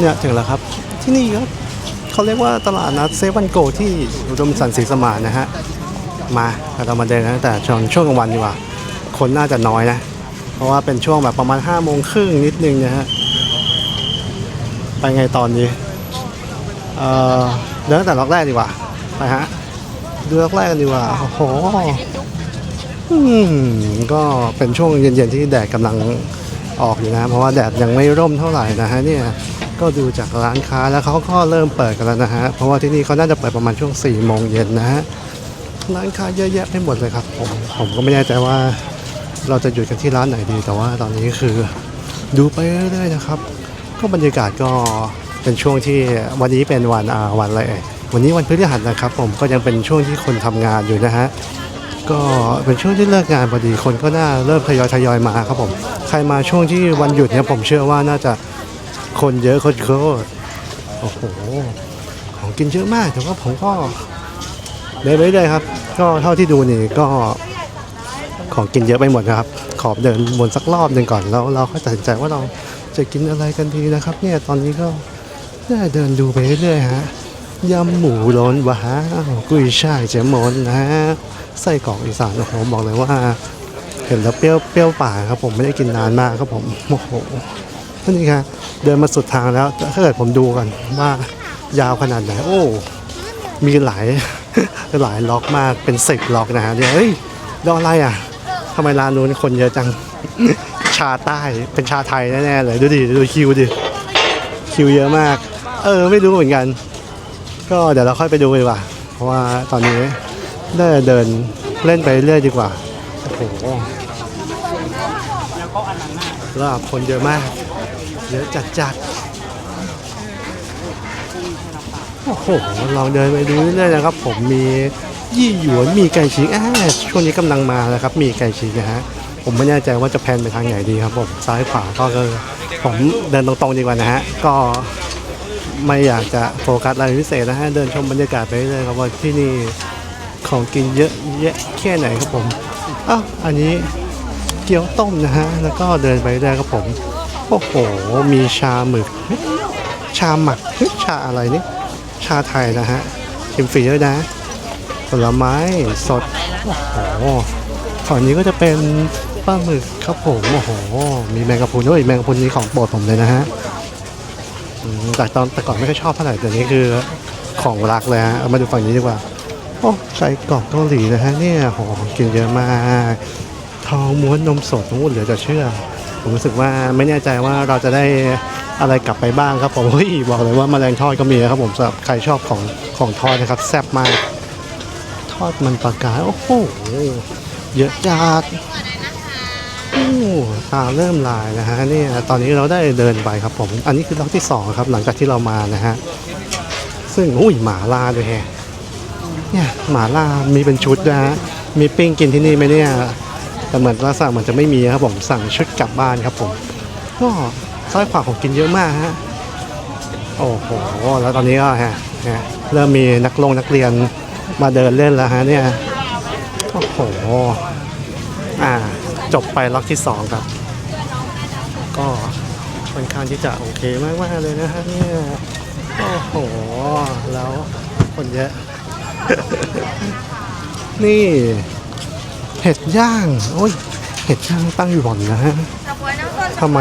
เนี่ยถึงแล้วครับที่นี่ก็เขาเรียกว่าตลาดนัดเซวันโกที่อุดมสันต์ศรีสมานนะฮะมาเรามาเดินนตั้งแต่ช่วงช่วงกลางวันดีกว่า คนน่าจะน้อยนะ เพราะว่าเป็นช่วงแบบประมาณ5้าโมงครึ่งนิดนึงนะฮะไปไงตอนนี้เออเดินแต่ล็อกแรกดีกว่าไปฮะดูล็อกแรกกันดีกว่าโอ้โหอืมก็เป็นช่วงเย็นๆที่แดดกำลังออกอยู่นะ เพราะว่าแดดยังไม่ร่มเท่าไหร่นะฮะเนี่ย ก็ดูจากร้านค้าแล้วเขาก็เริ่มเปิดกันแล้วนะฮะ เพราะว่าที่นี่เขาน่าจะเปิดประมาณช่วง4ี่โมงเย็นนะฮะ ร้านค้าเยอะแยะไปหมดเลยครับผม ผมก็ไม่แน่ใจว่าเราจะหยุดกันที่ร้านไหนดี แต่ว่าตอนนี้คือดูไปเรื่อยๆนะครับ ก็บรรยากาศก็เป็นช่วงที่วันนี้เป็นวันอาวันอะไรวันนี้วันพฤหัสนะครับ ผมก็ยังเป็นช่วงที่คนทำงานอยู่นะฮะก็เป็นช่วงที่เลิกงานพอดีคนก็น่าเริ่มทยอยทยอยมาครับผม ใครมาช่วงที่วันหยุดเนี่ยผมเชื่อว่าน่าจะ คนเยอะคนโคตรโอ้โห ของกินเยอะมาก แต่ว่าผมก็เดินไปเรื่อยๆครับ ก็เท่าที่ดูนี่ก็ของกินเยอะไปหมดนะครับ ขอบเดินวนสักรอบหนึ่งก่อนแล้วเราก็ตัดสินใจว่าเราจะกินอะไรกันดีนะครับ เนี่ยตอนนี้ก็ได้เดินดูไปเรื่อยๆฮะยำหมูร้อนว้าวกุ้ยช่ายเจมอนนะฮะไส้กรอกอีสานโอ้โหบอกเลยว่า เห็นแล้วเปรี้ยวเปรี้ยวปากครับผมไม่ได้กินนานมากครับผมโอ้โห นี่ครับเดินมาสุดทางแล้วถ้าเกิดผมดูกันว่ายาวขนาดไหน โอ้ มีหลายหลายล็อกมากเป็นสิบล็อกนะฮะเนี่ยวเฮ้ยดอกอะไรอะทำไมร้านนู้นคนเยอะจังชาใต้เป็นชาไทยแน่ๆเลยดูดิดูคิวดิคิวเยอะมาก เออไม่รู้เหมือนกัน ก็เดี๋ยวเราค่อยไปดูดีกว่า เพราะว่าตอนนี้ได้เดินเล่นไปเรื่อยดีกว่าโอ้โหแล้วคนเยอะมาก เยอะจัดจัดๆโอ้โหลองเดินไปดูเรื่อยๆนะครับ ผมมียี่หยวนมีไก่ฉีกอ่าช่วงนี้กำลังมาแล้วครับ มีไก่ฉีกนะฮะผมไม่แน่ใจว่าจะแพนไปทางไหนดีครับผมซ้ายขวาก็คือผมเดินตรงๆดีกว่านะฮะก็ไม่อยากจะโฟกัสอะไรพิเศษนะฮะเดินชมบรรยากาศไปเรื่อยๆครับว่าที่นี่ของกินเยอะแยะแค่ไหนครับผมอ้าวอันนี้เกี๊ยวต้มนะฮะแล้วก็เดินไปเรื่อยครับผม โอ้โห มีชาหมึก ชาหมักชาอะไรนี่ ชาไทยนะฮะชิมฟรีด้วยนะ ผลไม้สด โอ้โหฝั่งนี้ก็จะเป็นปลาหมึกครับผมโอ้โห มีแมงกะพรุนด้วยแมงกะพรุนนี้ของโปรดผมเลยนะฮะแต่ตอนแต่ก่อนไม่ค่อยชอบเท่าไหร่แต่นี้คือของรักเลยฮะเอามาดูฝั่งนี้ดีกว่าโอ้ไก่กรอบเกาหลีนะฮะเนี่ยโหกินเยอะมาก ทองม้วนนมสดโอ้เหลือจะเชื่อ ผมรู้สึกว่าไม่แน่ใจว่าเราจะได้อะไรกลับไปบ้างครับผมเฮ้ยบอกเลยว่าแมลงทอดก็มีนะครับผมสำหรับใครชอบของของทอดนะครับแซ่บมากทอดมันปลากายโอ้โหเยอะจัดโอ้ตาเริ่มลายนะฮะนี่ตอนนี้เราได้เดินไปครับผม อันนี้คือล็อกที่สองครับหลังจากที่เรามานะฮะซึ่งอุ้ยหมาล่าด้วยแฮะเนี่ยหมาล่ามีเป็นชุดนะฮะมีปิ้งกินที่นี่ไหมเนี่ย แต่เหมือนลักษณะเหมือนจะไม่มีครับผมสั่งชุดกลับบ้านครับผมก็ซ้ายขวาของกินเยอะมากฮะโอ้โหแล้วตอนนี้ก็ฮะเริ่มมีนักลงนักเรียนมาเดินเล่นแล้วฮะเนี่ยโอ้โหอ่าจบไปล็อกที่ 2 ครับ ก็ค่อนข้างที่จะโอเคมากมากๆเลยนะฮะเนี่ยโอ้โห แล้วคนเยอะ นี่ เห็ดย่าง โอ้ย เห็ดย่างตั้งอยู่บ่อนนะฮะทำไม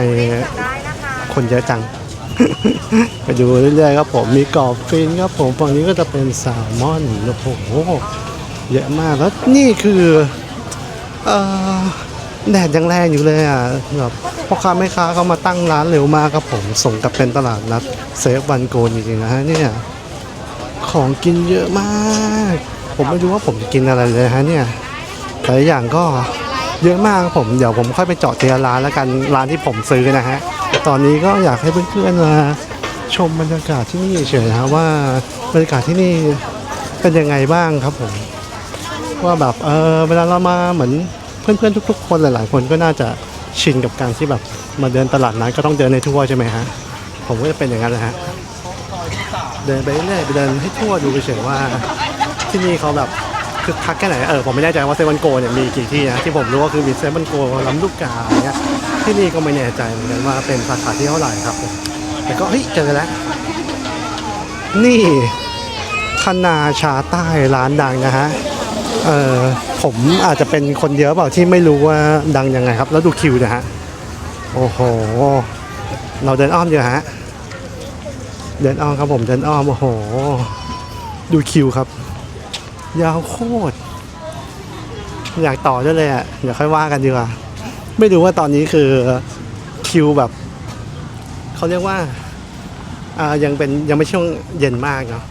คนเยอะจัง ไปดูเรื่อยๆครับผม มีกรอบฟินครับผม ฝั่งนี้ก็จะเป็นแซลมอนโอ้โห เยอะมาก แล้วนี่คือ เอ่อ แดดยังแรงอยู่เลยอะ แบบพ่อค้าแม่ค้าเขามาตั้งร้านเร็วมากครับผมสมกับเป็นตลาดนัดเซฟวันโกนจริงๆนะฮะเนี่ย ของกินเยอะมาก ผมไม่รู้ว่าผมจะกินอะไรเลยฮะเนี่ย แต่ละอย่างก็เยอะมากครับผมเดี๋ยวผมค่อยไปเจาะทีละร้านแล้วกันร้านที่ผมซื้อนะฮะตอนนี้ก็อยากให้เพื่อนๆมาชมบรรยากาศที่นี่เฉยๆนะว่าบรรยากาศที่นี่เป็นยังไงบ้างครับผมว่าแบบเออเวลาเรามาเหมือนเพื่อนๆทุก ๆ คนหลายๆ คนก็น่าจะชินกับการที่แบบมาเดินตลาดนัดก็ต้องเดินในทั่วใช่ไหมฮะผมก็จะเป็นอย่างนั้นแหละฮะเดินไปเรื่อยๆไปเดินให้ทั่วดูเฉยๆว่าที่นี่เขาแบบ คึกคักแค่ไหนเออผมไม่แน่ใจว่าเซเว่นโกเนี่ยมีกี่ที่นะที่ผมรู้ก็คือมีเซเว่นโกลำลูกกาอย่างเงี้ยที่นี่ก็ไม่แน่ใจเหมือนกันว่าเป็นสาขาที่เท่าไหร่ครับผมแต่ก็เฮ้ยเจอแล้ว นี่คณาชาใต้ร้านดังนะฮะเออผมอาจจะเป็นคนเดียวเปล่าที่ไม่รู้ว่าดังยังไงครับ แล้วดูคิวนะฮะโอ้โหเราเดินอ้อมอยู่ฮะเดินอ้อมครับผมเดินอ้อมโอ้โห ดูคิวครับ ยาวโคตร อยากต่อด้วยเลยอะ เดี๋ยวค่อยว่ากันดีกว่า ไม่รู้ว่าตอนนี้คือคิวแบบเขาเรียกว่าอ่ายังเป็นยังไม่ช่วงเย็นมากเนาะ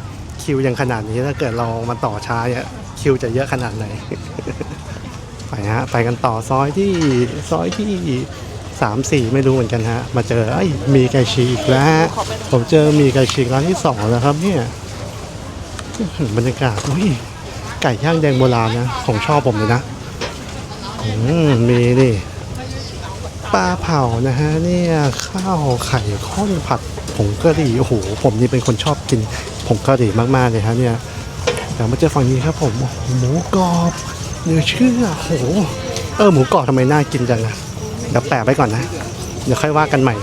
คิวยังขนาดนี้ถ้าเกิดเรามาต่อช้าเนี่ยคิวจะเยอะขนาดไหน ไปฮะ ไปกันต่อซอยที่ซอยที่สามสี่ไม่รู้เหมือนกันฮะ มาเจอไอ้มีไก่ฉีอีกแล้วฮะผมเจอมีไก่ฉีร้านที่สองแล้วครับเนี่ยบรรยากาศอุ้ย ไก่ย่างแดงโบราณนะ ของชอบผมเลยนะอมีนี่ปลาเผานะฮะเนี่ยข้าวไข่ข้นผัดผงกะหรี่โอ้โหผมนี่เป็นคนชอบกินผงกะหรี่มากๆเลยฮะเนี่ยเดี๋ยวมาเจอฝั่งนี้ครับผมหมูกรอบเนื้อเชื่อโอ้โหเออหมูกรอบทำไมน่ากินจังอะเดี๋ยวแปะไว้ก่อนนะ เดี๋ยวค่อยว่ากันใหม่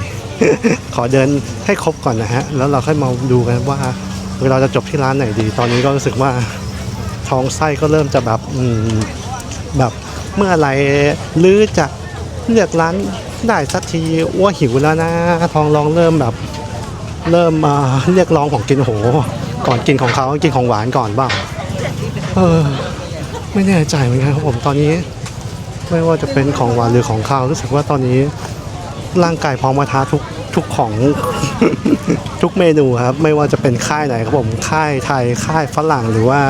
ขอเดินให้ครบก่อนนะฮะแล้วเราค่อยมาดูกันว่าเราจะจบที่ร้านไหนดี ตอนนี้ก็รู้สึกว่า ท้องไส้ก็เริ่มจะแบบอืแบบเมื่อไหรหรือจะเลือกร้านได้สักทีอ้วหิวแล้วนะทองร้องเริ่มแบบ เริ่มเรียกร้องของกินโห ก่อนกินของเขากินของหวานก่อนบ้างเออไม่แน่ใจเหมือนกันครับผมตอนนี้ ไม่ว่าจะเป็นของหวานหรือของข้าวรู้สึกว่าตอนนี้ร่างกายพร้อมมาท้าทุกทุกของทุกเมนูครับ ไม่ว่าจะเป็นค่ายไหนครับผมค่ายไทยค่ายฝรั่งหรือว่า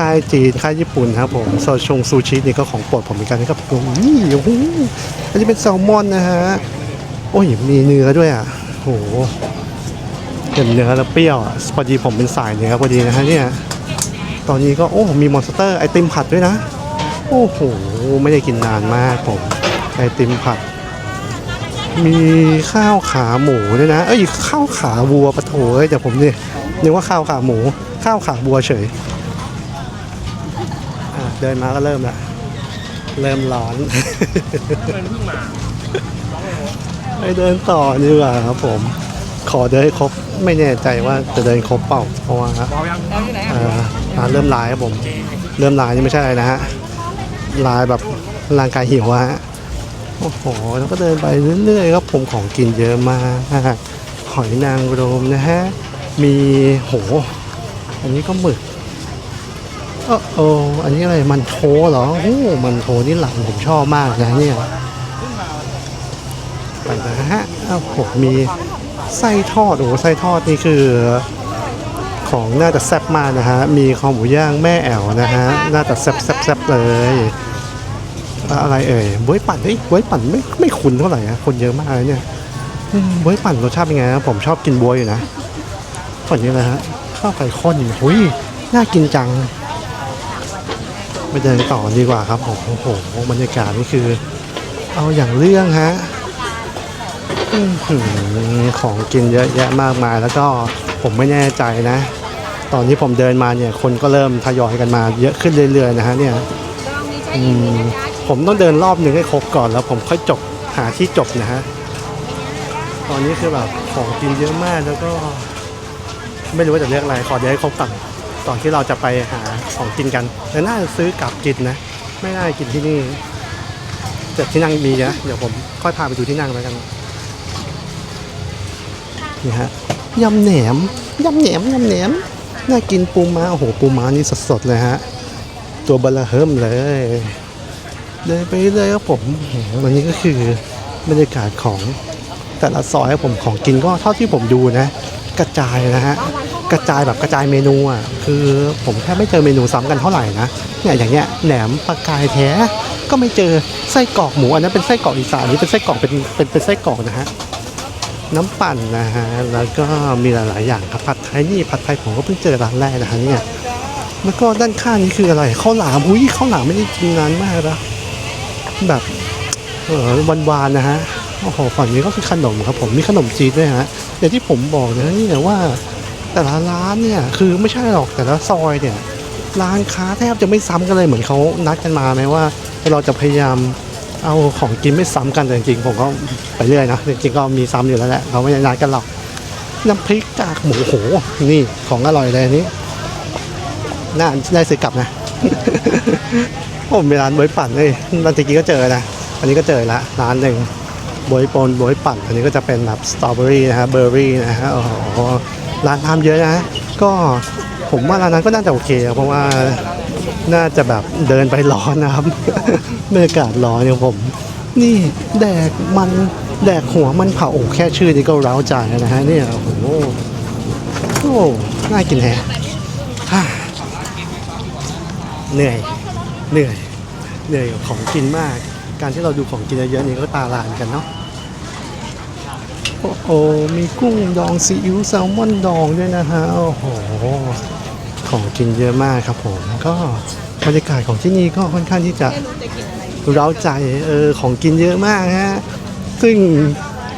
ค่ายจีนค่ายญี่ปุ่นครับผมโซชงซูชินี่ก็ของโปรดผมเหมือนกันนะครับผมนี่โอ้โหอันนี้เป็นแซลมอนนะฮะโอ้ยมีเนื้อด้วยอะโอ้หเห็นเนื้อแล้วเปรี้ยวอะพอดีผมเป็นสายเนื้อพอดีนะฮะเนี่ยตอนนี้ก็โอ้มีมอนสเตอร์ไอติมผัดด้วยนะ โอ้โหไม่ได้กินนานมากผมไอติมผัด มีข้าวขาหมูด้วยนะเอ้ยข้าวขาวัวปะโถเอ้ยแต่ผมเนี่ยนึกว่าข้าวขาหมู ข้าวขาวัวเฉย เดินมาก็เริ่มละเริ่มร้อนไปเดินต่อดีกว่าครับผม ขอเดินให้ครบไม่แน่ใจว่าจะเดินครบเปล่าเพราะว่าเอ่อร้านเริ่มลายครับผม เริ่มลายนี่ไม่ใช่อะไรนะฮะลายแบบร่างกายหิวอะฮะโอ้โหแล้วก็เดินไปเรื่อยๆครับผมของกินเยอะมากหอยนางรมนะฮะมีโห อันนี้ก็หมึก ออโออันนี้อะไรมันโถเหรอโอ้มันโถนี่หลังผมชอบมากนะเนี่ยไปนะฮะอ้าวผมมีไส้ทอดโอ้ไส้ทอดนี่คือ ของน่าจะแซ่บมากนะฮะมีคอหมูย่างแม่แอวนะฮะน่าจะแซ่บแซ่บแซ่บเลยอะไรเอ่ยบวยปั่นเฮ้ยบวยปั่นไม่ไม่คุ้นเท่าไหร่อะคนเยอะมากเลยเนี่ยบวยปั่นรสชาติเป็นไงนะผมชอบกินบวยอยู่นะฝั่งนี้นะฮะข้าวไก่ข้นหุยน่ากินจัง ไปเดินต่อดีกว่าครับโอ้โหบรรยากาศนี่คือ เอาอย่างเรื่องฮะอื้อหือของกินเยอะแยะมากมาย แล้วก็ผมไม่แน่ใจนะ ตอนที่ผมเดินมาเนี่ย คนก็เริ่มทยอยกันมาเยอะขึ้นเรื่อยๆนะฮะเนี่ยอืมผมต้องเดินรอบหนึ่งให้ครบก่อนแล้วผมค่อยจบหาที่จบนะฮะตอนนี้คือแบบของกินเยอะมากแล้วก็ ไม่รู้ว่าจะเลือกอะไรขอเดี๋ยวให้ครบก่อน ก่อนที่เราจะไปหาของกินกันแต่น่าจะซื้อกลับกินนะ ไม่น่ากินที่นี่แต่ที่นั่งมีนะเดี๋ยวผมค่อยพาไปดูที่นั่งแล้วกันนี่ฮะยำแหนมยำแหนมยำแหนมน่ากินปูม้าโอ้โหปูม้านี่สดๆเลยฮะตัวบลาเฮิมเลยเดินไปเรื่อยครับผมวันนี้ก็คือบรรยากาศของแต่ละซอยครับผมของกินก็เท่าที่ผมดูนะ กระจายนะฮะ กระจายแบบกระจายเมนูอะคือผมแทบไม่เจอเมนูซ้ำกันเท่าไหร่นะเนี่ยอย่างเงี้ยแหนมปลากายแท้ก็ไม่เจอไส้กรอกหมูอันนั้นเป็นไส้กรอกอีสานนี่เป็นไส้กรอกเป็นเป็นเป็นไส้กรอกนะฮะน้ำปั่นนะฮะแล้วก็มีหลาย ๆ อย่างครับผัดไทยนี่ผัดไทยผมก็เพิ่งเจอร้านแรกนะฮะเนี่ยแล้วก็ด้านข้างนี้คืออะไรข้าวหลามหุ้ยข้าวหลามไม่ได้กินนานมากแล้วแบบเออวันวานๆนะฮะโอ้โหฝั่งนี้ก็คือขนมครับผมมีขนมจีนด้วยฮะอย่างที่ผมบอกนะนี่นะว่า แต่ละร้านเนี่ยคือไม่ใช่หรอกแต่ละซอยเนี่ยร้านค้าแทบจะไม่ซ้ำกันเลยเหมือนเขานัดกันมาไหมว่าเราจะพยายามเอาของกินไม่ซ้ำกันแต่จริงๆผมก็ไปเรื่อยนะจริงๆก็มีซ้ำอยู่แล้วแหละเขาไม่ได้นัดกันหรอกน้ำพริกกากหมูโหนี่ของอร่อยเลยนี้น่าได้ซื้อกลับนะโอ้มีร้านบวยปั่นเลยตอนตะกี้ก็เจอนะอันนี้ก็เจอละร้านหนึ่งบวยปนบวยปั่น อันนี้ก็จะเป็นแบบสตรอเบอรี่นะฮะเบอร์รี่นะฮะโอ้โห ร้านทำเยอะนะ ก็ผมว่าร้านนั้นก็น่าจะโอเคเพราะว่าน่าจะแบบเดินไปร้อนนะครับบรรยากาศร้อนเนี่ยผม นี่แดกมันแดกหัวมันเผาโอ้แค่ชื่อนี้ก็เร้าใจแล้วนะฮะเนี่ยโอ้โหโอ้น่ากินแฮะฮ่เหนื่อยเหนื่อยเหนื่อยของกินมาก การที่เราดูของกินเยอะๆนี่ก็ตาลานกันเนาะ โอ้โหมีกุ้งดองซีอิ๊วแซลมอนดองด้วยนะฮะ โอ้โห ของกินเยอะมากครับผม ก็บรรยากาศของที่นี่ก็ค่อนข้างที่จะเร้าใจ เออ ของกินเยอะมากฮะ ซึ่ง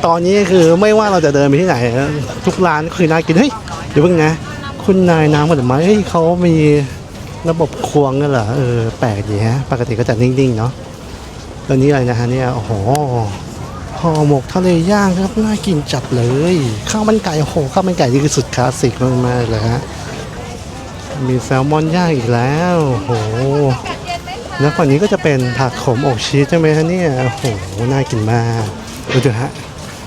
ตอนนี้คือไม่ว่าเราจะเดินไปที่ไหน ทุกร้านก็คือน่ากิน เฮ้ย เดี๋ยวเพิ่งนะ คุณนายน้ำผลไม้เฮ้ยเขามีระบบควงกันเหรอ เออ แปลกดีฮะ ปกติก็จะนิ่งๆเนาะตอนนี้อะไรนะฮะเนี่ย โอ้โห ห่อหมกทะเลย่างครับน่ากินจัดเลย ข้าวมันไก่โอ้โหข้าวมันไก่นี่คือสุดคลาสสิกมากๆเลยฮะมีแซลมอนย่างอีกแล้วโอ้โหแล้วฝั่งนี้ก็จะเป็นผักขมอบชีสใช่ไหมฮะเนี่ยโอ้โหน่ากินมากดูเถอะฮะ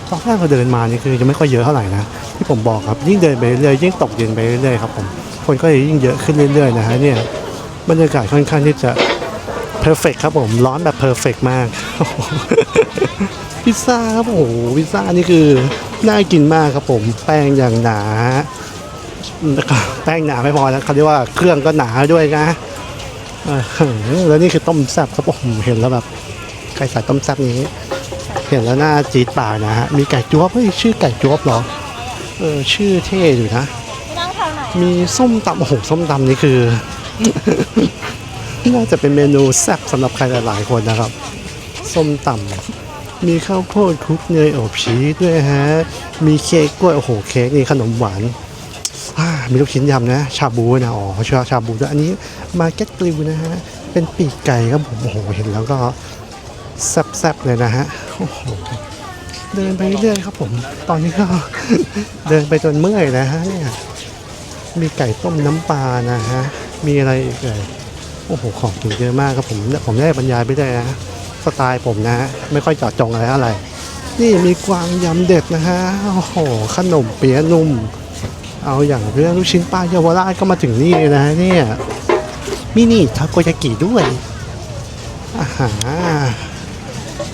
ตอนแรกเราเดินมานี่คือยังไม่ค่อยเยอะเท่าไหร่นะที่ผมบอกครับยิ่งเดินไปเรื่อยยิ่งตกเย็นไปเรื่อยครับผมคนก็ยิ่งเยอะขึ้นเรื่อยๆนะฮะเนี่ยบรรยากาศค่อนข้างที่จะเพอร์เฟกครับผมร้อนแบบเพอร์เฟกมาก พิซซ่าครับโอ้โหพิซซ่านี่คือน่ากินมากครับผมแป้งอย่างหนาแล้วก็แป้งหนาไม่พอนะเขาเรียกว่าเครื่องก็หนาด้วยนะเออแล้วนี่คือต้มแซ่บครับผมเห็นแล้วแบบใครใส่ต้มแซ่บนี้ เห็นแล้วน่าจีดปากนะฮะมีไก่จ๊วบเฮ้ยชื่อไก่จ๊วบเหรอเออชื่อเท่อยู่นะนั่งทางไหนมีส้มตำโอ้โหส้มตำนี่คือ น่าจะเป็นเมนูแซ่บสำหรับใครหลายๆคนนะครับ ส้มตำ มีข้าวโพดคลุกเนยอบชีสด้วยฮะ มีเค้กกล้วยโอ้โหเค้กนี่ขนมหวานมีลูกชิ้นยำนะ ชาบูนะ อ๋อชาชาบูด้วยอันนี้มาเก็ตกริวนะฮะ เป็นปีกไก่ครับผมโอ้โหเห็นแล้วก็แซ่บๆเลยนะฮะโอ้โหเดินไปเรื่อยๆครับผม ตอนนี้ก็เดินไปจนเมื่อยนะฮะเนี่ยมีไก่ต้มน้ำปลานะฮะ มีอะไรอีกเอ่ยโอ้โหของกินเยอะมากครับผมผมได้บรรยายไปได้นะ สไตล์ผมนะฮะไม่ค่อยเจาะจงอะไรอะไร นี่มีกวางยำเด็ดนะฮะโอ้โหขนมเปี๊ยะนุ่ม เอาอย่างเรื่องลูกชิ้นปลาเยาวราชก็มาถึงนี่นะฮะเนี่ยมีนี่ทาโกยากิด้วยอาหาร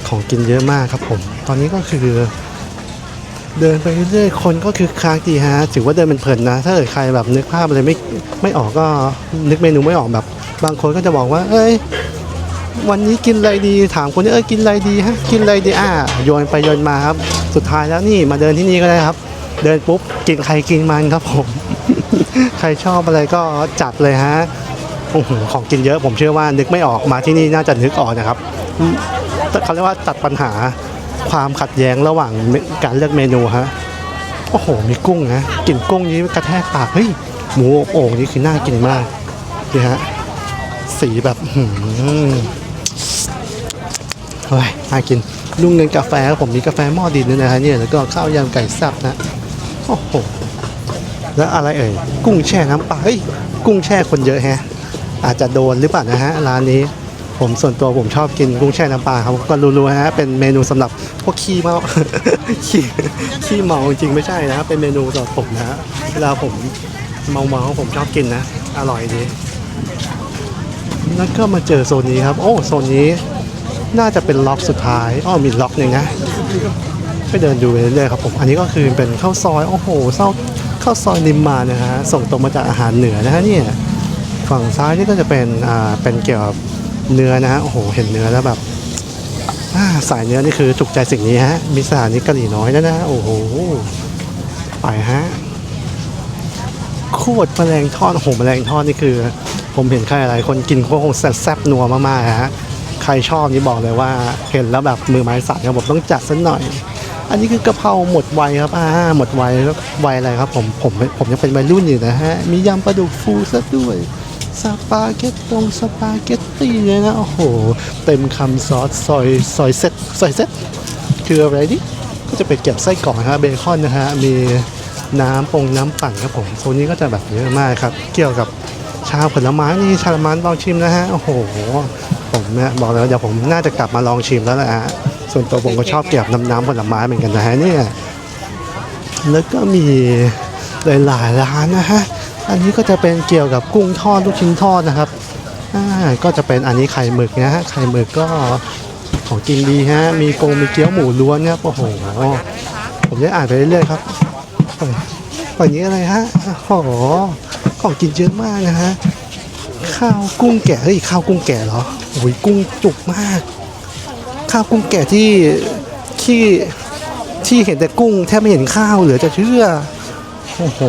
ของกินเยอะมากครับผม ตอนนี้ก็คือเดินไปเรื่อยๆ คนก็คือคากดีฮะ ถือว่าเดินเป็นเพลินนะ ถ้าเกิดใครแบบนึกภาพอะไรไม่ไม่ออกก็นึกเมนูไม่ออกแบบ บางคนก็จะบอกว่า เอ้ย วันนี้กินอะไรดีถามคนนี้เออกินอะไรดีฮะกินอะไรดีอ่าโยนไปโยนมาครับ สุดท้ายแล้วนี่มาเดินที่นี่ก็ได้ครับ เดินปุ๊บกินใครกินมันครับผม ใครชอบอะไรก็จัดเลยฮะโอ้โหของกินเยอะผมเชื่อว่านึกไม่ออกมาที่นี่น่าจะนึกออกนะครับเขาเรียกว่าตัดปัญหาความขัดแย้งระหว่างการเลือกเมนูฮะโอ้โห มีกุ้งนะกลิ่นกุ้งนี้กระแทกปากเฮ้ยหมูโอ่งนี่คือน่ากินมากนี่ฮะสีแบบหืม เฮ้ยน่ากินลุงเงินกาแฟผมมีกาแฟหม้อดินด้วยนะฮะเนี่ยแล้วก็ข้าวยำไก่แซ่บนะโอ้โหแล้วอะไรเอ่ยกุ้งแช่น้ำปลาเฮ้ยกุ้งแช่คนเยอะแฮะ อาจจะโดนหรือเปล่านะฮะร้านนี้ผมส่วนตัวผมชอบกินกุ้งแช่น้ำปลาครับก็รู้ๆฮะเป็นเมนูสำหรับพวกขี้เมาขี้ขี้เมาจริงไม่ใช่นะเป็นเมนูสำหรับผมนะฮะเวลาผมเมาเมาๆผมชอบกินนะ อร่อยดีแล้วก็มาเจอโซนนี้ครับ โอ้โซนนี้ น่าจะเป็นล็อกสุดท้ายอ้อมีล็อกหนึ่งนะไปเดินดูไปเรื่อยๆครับผมอันนี้ก็คือเป็นข้าวซอยโอ้โหเศร้าข้าวซอยริมมานะฮะส่งตรงมาจากอาหารเหนือนะฮะเนี่ยฝั่งซ้ายนี่ก็จะเป็นอ่าเป็นเกี่ยวกับเนื้อนะฮะโอ้โหเห็นเนื้อแล้วแบบสายเนื้อนี่คือถูกใจสิ่งนี้ฮะมีสถานีกะหรี่น้อยนะนะโอ้โหไปฮะโคตรแมลงทอดโอ้โหแมลงทอดนี่คือ ผมเห็นใครหลายคนกินก็คงแซ่บๆนัวมากๆฮะ ใครชอบนี่บอกเลยว่าเห็นแล้วแบบมือไม้สั่นครับผมต้องจัดสักหน่อย อันนี้คือกะเพราหมดวัยครับอ่าหมดวัยแล้ววัยอะไรครับผมผมผมยังเป็นวัยรุ่นอยู่นะฮะมียำปลาดุกฟูซะด้วยสปาเกตตงสปาเกตตี้เลยนะโอ้โหเต็มคำซอสซอยซอยเซ็ตซอยเซ็ตคืออะไรนี่ก็จะเป็นเก็บไส้กรอกนะฮะเบคอนนะฮะมีน้ำปงน้ำปั่นครับผมโซนนี้ก็จะแบบเยอะมากครับ เกี่ยวกับ ชาผลไม้นี่ชาละมันลองชิมนะฮะ โอ้โห ผมเนี่ยบอกแล้วเดี๋ยวผมน่าจะกลับมาลองชิมแล้วแหละฮะ ส่วนตัวผมก็ชอบเกี่ยวกับน้ำน้ำผลไม้เหมือนกันนะฮะเนี่ย แล้วก็มีหลายๆร้านนะฮะ อันนี้ก็จะเป็นเกี่ยวกับกุ้งทอดลูกชิ้นทอดนะครับอ่าก็จะเป็นอันนี้ไข่หมึกนะฮะ ไข่หมึกก็ของกินดีฮะ มีโกงมีเกี๊ยวหมูล้วนเนี่ยโอ้โห ผมจะอ่านไปเรื่อยๆครับฝั่งนี้อะไรฮะ โอ้โห ของกินเยอะมากนะฮะ ข้าวกุ้งแกะเฮ้ยข้าวกุ้งแกะเหรอโอ้ยกุ้งจุกมาก ข้าวกุ้งแกะที่ที่ที่เห็นแต่กุ้งแทบไม่เห็นข้าวเหลือจะเชื่อ โอ้โห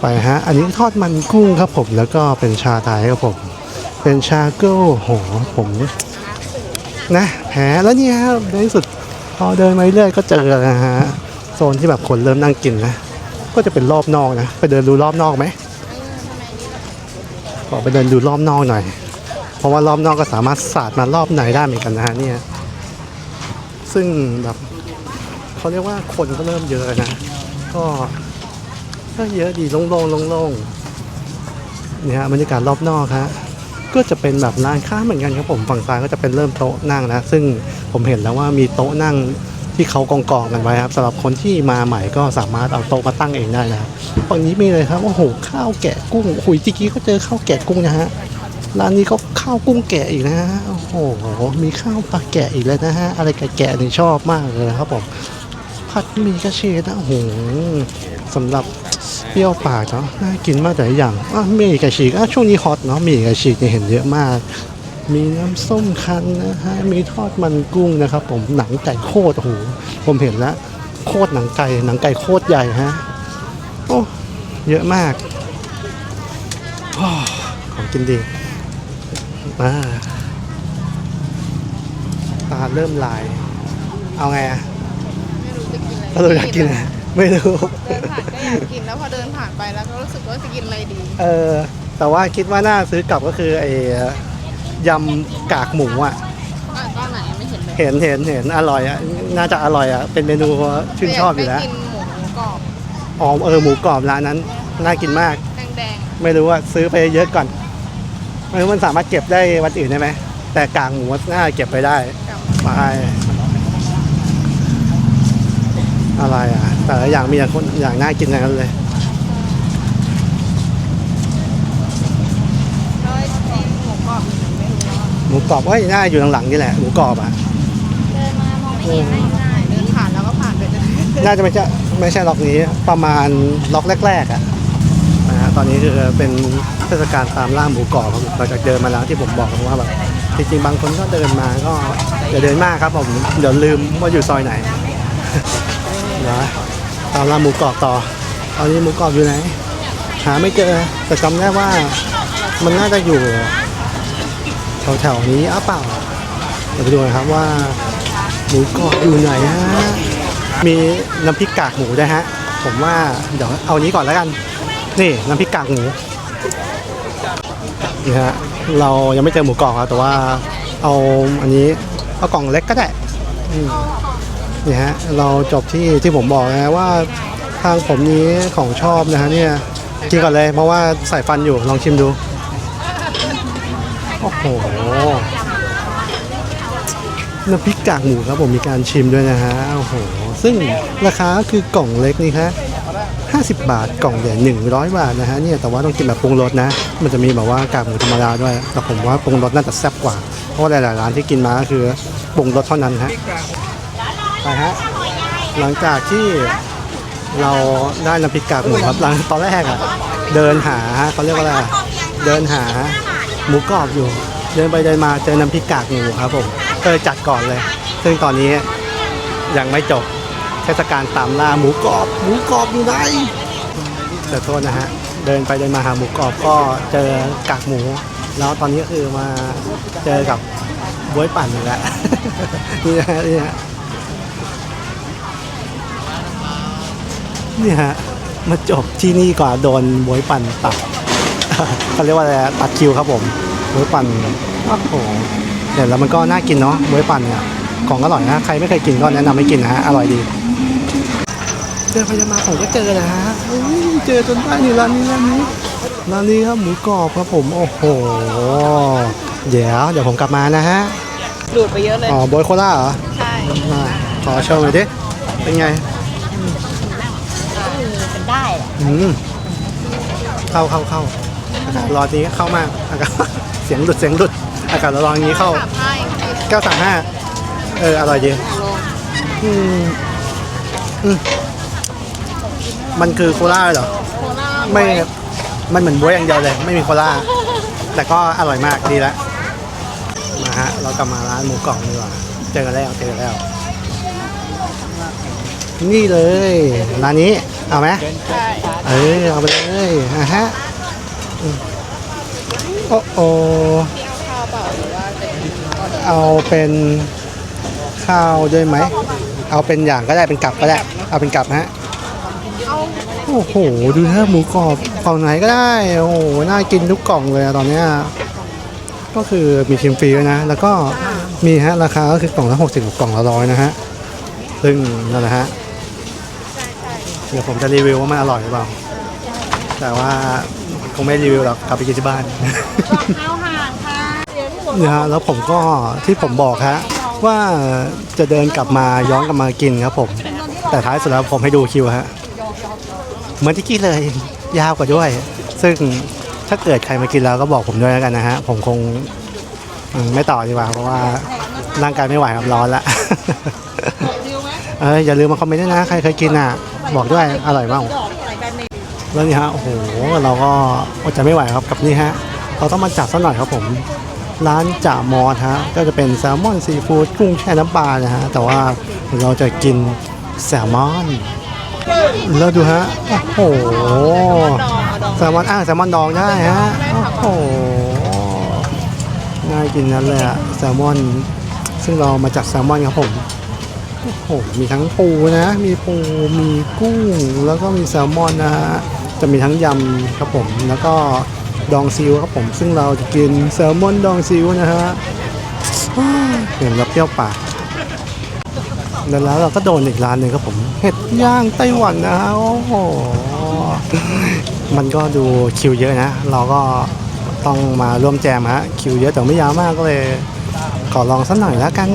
ไปฮะ อันนี้ทอดมันกุ้งครับผม แล้วก็เป็นชาไทยครับผม เป็นชาเกิลโห ผมนะแพ้แล้วเนี่ยครับในที่สุดพอเดินมาเรื่อยก็เจอนะฮะ โซนที่แบบคนเริ่มนั่งกินนะ ก็จะเป็นรอบนอกนะ ไปเดินดูรอบนอกไหมขอไปเดินดูรอบนอกหน่อย เพราะว่ารอบนอกก็สามารถสาดมารอบในได้เหมือนกันนะฮะเนี่ย ซึ่งแบบเขาเรียกว่าคนก็เริ่มเยอะนะ ก็ก็เยอะดีโล่งๆโล่งๆเนี่ยบรรยากาศรอบนอกฮะก็จะเป็นแบบร้านค้าเหมือนกันครับผมฝั่งซ้ายก็จะเป็นเริ่มโต๊ะนั่งนะซึ่งผมเห็นแล้วว่ามีโต๊ะนั่ง ที่เขากองกองกันไว้ครับสำหรับคนที่มาใหม่ก็สามารถเอาโต๊ะมาตั้งเองได้นะครับฝั่งนี้มีเลยครับโอ้โหข้าวแกะกุ้งหุยจิกี้ก็เจอข้าวแกะกุ้งนะฮะร้านนี้ก็ข้าวกุ้งแกะอีกนะฮะโอ้โหมีข้าวปลาแกะอีกแล้วนะฮะอะไรแกะๆนี่ชอบมากเลยครับผมผัดมีกระเชดนะโอ้โหสำหรับเปรี้ยวปากเนาะน่ากินมากแต่อย่างอะมีกระฉีกอะช่วงนี้ฮอตเนาะมีกระฉีกเนี่ยเห็นเยอะมาก มีน้ำส้มคั้นนะฮะ มีทอดมันกุ้งนะครับ ผม หนังไก่โคตรโอ้โห ผมเห็นแล้ว โคตรหนังไก่ หนังไก่โคตรใหญ่ฮะ โอ้ เยอะมากอ้อของกินดีอ่าตาเริ่มลาย เอาไงอะไม่รู้จะกินอะไรเราอยากกินอะไรไม่รู้เดินผ่านก็อยากกินแล้วพอเดินผ่านไปแล้วก็รู้สึกว่าจะกินอะไรดี เออ แต่ว่าคิดว่าน่าซื้อกลับก็คือไอ้ ยำกากหมูอะก็ตอนไหนไม่เห็นเลยเห็นเห็นเห็นอร่อยอะน่าจะอร่อยอะเป็นเมนูชื่นชอบอยู่แล้วได้กินหมูกรอบอ๋อเออหมูกรอบร้านนั้นน่ากินมาก แดงไม่รู้ว่าซื้อไปเยอะก่อนไม่รู้มันสามารถเก็บได้วันอื่นได้ไหมแต่กากหมูน่าเก็บไปได้ๆกับไปอะไรอะแต่ละอย่างมีอย่างคนอย่างน่ากินอย่างนั้นเลย แล้วไอ้ที่หมูกรอบอยู่ไหนไม่รู้ว่า ห มูกรอบเอ้ยน่าอยู่หลังๆนี่แหละหมูกรอบอะเดินมามองไม่เห็นไม่ง่ายเดินผ่านแล้วก็ผ่านไปเลยน่าจะไม่ใช่ไม่ใช่ล็อกนี้ประมาณล็อกแรกๆอะนะฮะตอนนี้คือเป็นเทศกาลตามล่าหมูกรอบครับเราจากเดินมาแล้วที่ผมบอกว่าแบบจริงๆบางคนก็เดินมาก็อย่าเดินมากครับผมเดี๋ยวลืมว่าอยู่ซอยไหนเดี๋ยวตามล่าหมูกรอบต่อตอนนี้หมูกรอบอยู่ไหนหาไม่เจอแต่จำได้ว่ามันน่าจะอยู่ แถวๆนี้อ้าเปล่าเดี๋ยวไปดูนะครับว่าหมูกรอบอยู่ไหนฮะมีน้ำพริกกากหมูด้วยฮะ ผมว่าเดี๋ยวเอานี้ก่อนแล้วกัน นี่น้ำพริกกากหมูนี่ฮะเรายังไม่เจอหมูกรอบครับแต่ว่าเอาอันนี้เอากล่องเล็กก็ได้นี่ฮะเราจบที่ที่ผมบอกนะว่าทางผมนี้ของชอบนะฮะเนี่ยกินก่อนเลยเพราะว่าใส่ฟันอยู่ลองชิมดู อ้โหน้ำพริกกากหมูครับผมมีการชิมด้วยนะฮะโอ้โหซึ่งราคาคือกล่องเล็กนี่ฮะ50 บาทกล่องใหญ่100 บาทนะฮะเนี่ยแต่ว่าต้องกินแบบปรุงรสนะ มันจะมีแบบว่ากากหมูธรรมดาด้วย แต่ผมว่าปรุงรสน่าจะแซ่บกว่า เพราะว่าหลายๆร้านที่กินมาก็คือปรุงรสเท่านั้นฮะไปฮะหลังจากที่เราได้น้ำพริกกากหมูครับหลังตอนแรกอะเดินหาเขาเรียกว่าอะไรเดินหา หมูกรอบอยู่ เดินไปเดินมาเจอน้ำพริกกากหมูครับผมก็เลยจัดก่อนเลย ซึ่งตอนนี้ยังไม่จบเทศกาลตามล่าหมูกรอบ หมูกรอบอยู่ไหนแต่โทษนะฮะเดินไปเดินมาหาหมูกรอบก็เจอกากหมู แล้วตอนนี้ก็คือมาเจอกับบวยปั่นแล้วนี่นะฮะนี่ฮะนี่ฮะมาจบที่นี่ก่อนโดนบวยปั่นตัด เขาเรียกว่าอะไรอะตัดคิวครับผมบวยปั่นโอ้โหเดี๋ยวแล้วมันก็น่ากินเนาะบวยปั่นเนี่ยของอร่อยนะใครไม่เคยกินก็แนะนำให้กินนะฮะอร่อยดีดินไปเดินมาผมก็เจอนะฮะอุ้ยเจอจนได้นี่ร้านนี้ร้านนี้ร้านนี้ครับหมูกรอบครับผมโอ้โหเดี๋ยวเดี๋ยวผมกลับมานะฮะดูดไปเยอะเลยอ๋อโบอยโคล่าเหรอใช่มาขอโชว์หน่อยดิเป็นไงเป็นได้แหละอืมเข้าเข้าเข้า อากาศร้อนนี้เข้ามากอากาศเสียงหลุดเสียงหลุดอากาศร้อนๆอย่างนี้เข้าขับให้935 เออ อร่อยดีอืมอืมมันคือโคล่าเหรอ โคราชไม่ มันเหมือนบ๊วยอย่างเดียวเลย ไม่มีโคล่า แต่ก็อร่อยมากดีแล้วมาฮะ เรากลับมาร้านหมูกรอบดีกว่า เจอแล้วเจอแล้ว นี่เลย ร้านนี้ เอาไหม ใช่ เออเอาไปเลยอะฮะอืม โอ้โอเอาเปล่าหรือว่าเป็นเอาเป็นข้าวด้วยไหม เอาเป็นอย่างก็ได้เป็นกับก็ได้ เอาเป็นกับฮะ โอ้โห ดูนะหมูกรอบกล่องไหนก็ได้ โอ้โห น่ากินทุกกล่องเลยอะตอนเนี้ยก็คือมีชิมฟรีด้วยนะ แล้วก็มีฮะราคาก็คือกล่องละ60กับกล่องละร้อยนะฮะ ซึ่งนั่นแหละฮะ เดี๋ยวผมจะรีวิวว่ามันอร่อยหรือเปล่า แต่ว่า คงไม่รีวิวหรอกกลับไปกินที่บ้านข้าวห่างค่ะเดี๋ยวที่ผมนะฮะแล้วผมก็ที่ผมบอกฮะว่าจะเดินกลับมาย้อนกลับมากินครับผม แต่ท้ายสุดแล้วผมให้ดูคิวฮะเหมือนที่กี้เลย ยาวกว่าด้วย ซึ่งถ้าเกิดใครมากินแล้วก็บอกผมด้วยแล้วกันนะฮะ ผมคงอืมไม่ต่อดีกว่าเพราะว่าร่างกายไม่ไหวครับร้อนละ เอออย่าลืมมาคอมเมนต์ด้วยนะ ใครเคยกินอะ บอกด้วยอร่อยบ้าง ดอกใส่ แล้วนี่ฮะโอ้โหเราก็อดใจไม่ไหวครับกับนี่ฮะเราต้องมาจัดสักหน่อยครับผม ร้านจ่ามอสฮะก็จะเป็นแซลมอนซีฟู้ดกุ้งแช่น้ำปลานะฮะแต่ว่าเราจะกินแซลมอนแล้วดูฮะโอ้โหแซลมอนอ่างแซลมอนดองได้ฮะโอ้โหน่ากินนั้นเลยอะแซลมอน ซึ่งเรามาจากแซลมอนครับผมโอ้โหมีทั้งปูนะ มีปูมีกุ้งแล้วก็มีแซลมอนนะฮะ จะมีทั้งยำครับผมแล้วก็ดองซิวครับผม ซึ่งเราจะกินแซลมอนดองซิวนะฮะเห็นแล้วเปรี้ยวปากแล้วเราก็โดนอีกร้านหนึ่งครับผมเห็ดย่างไต้หวันนะฮะโอ้โหมันก็ดูคิวเยอะนะ เราก็ต้องมาร่วมแจมฮะคิวเยอะแต่ไม่ยาวมากก็เลย ขอลองสักหน่อยแล้วกัน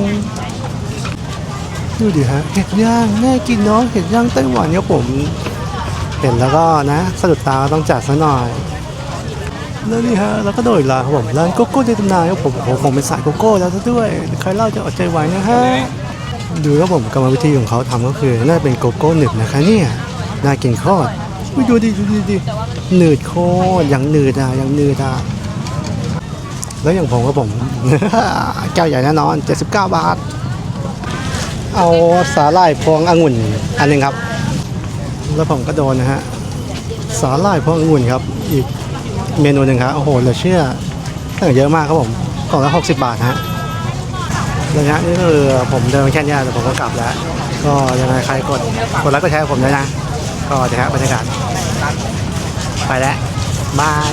ดูดิฮะเห็ดย่างแน่กินเนาะเห็ดย่างไต้หวันครับผม เห็นแล้วก็นะสะดุดตาต้องจัดซะหน่อยแล้วนี่ฮะแล้วก็โดนอีกร้านครับผมร้านโกโก้ในตำนานครับผมโอ้ผมเป็นสายโกโก้แล้วซะด้วยใครเล่าจะอดใจไหวนะฮะดูครับผมกรรมวิธีของเขาทำก็คือน่าเป็นโกโก้หนึบนะคะเนี่ยน่ากินโคตรอุ๊ยดูดิดูดิดิหนืดโคตรอย่างหนืดอะอย่างหนืดอะแล้วอย่างผมก็ผมแก้วใหญ่แน่นอน 79 บาท เอาสาหร่ายพวงองุ่นอันนึงครับ แล้วผมก็โดนนะฮะ สาหร่ายพวงองุ่นครับ อีกเมนูหนึ่งครับโอ้โหเหลือเชื่อตั้งเยอะมากครับผมกล่องละ60บาทฮะระยะนี้คือผมเดินมแค่นี้แต่ผมก็กลับแล้ว ก็ยังไงใครกดกดไลค์ก็แชร์ผมด้วยนะ ก็เดี๋ยวฮะบรรยากาศไปแล้วบาย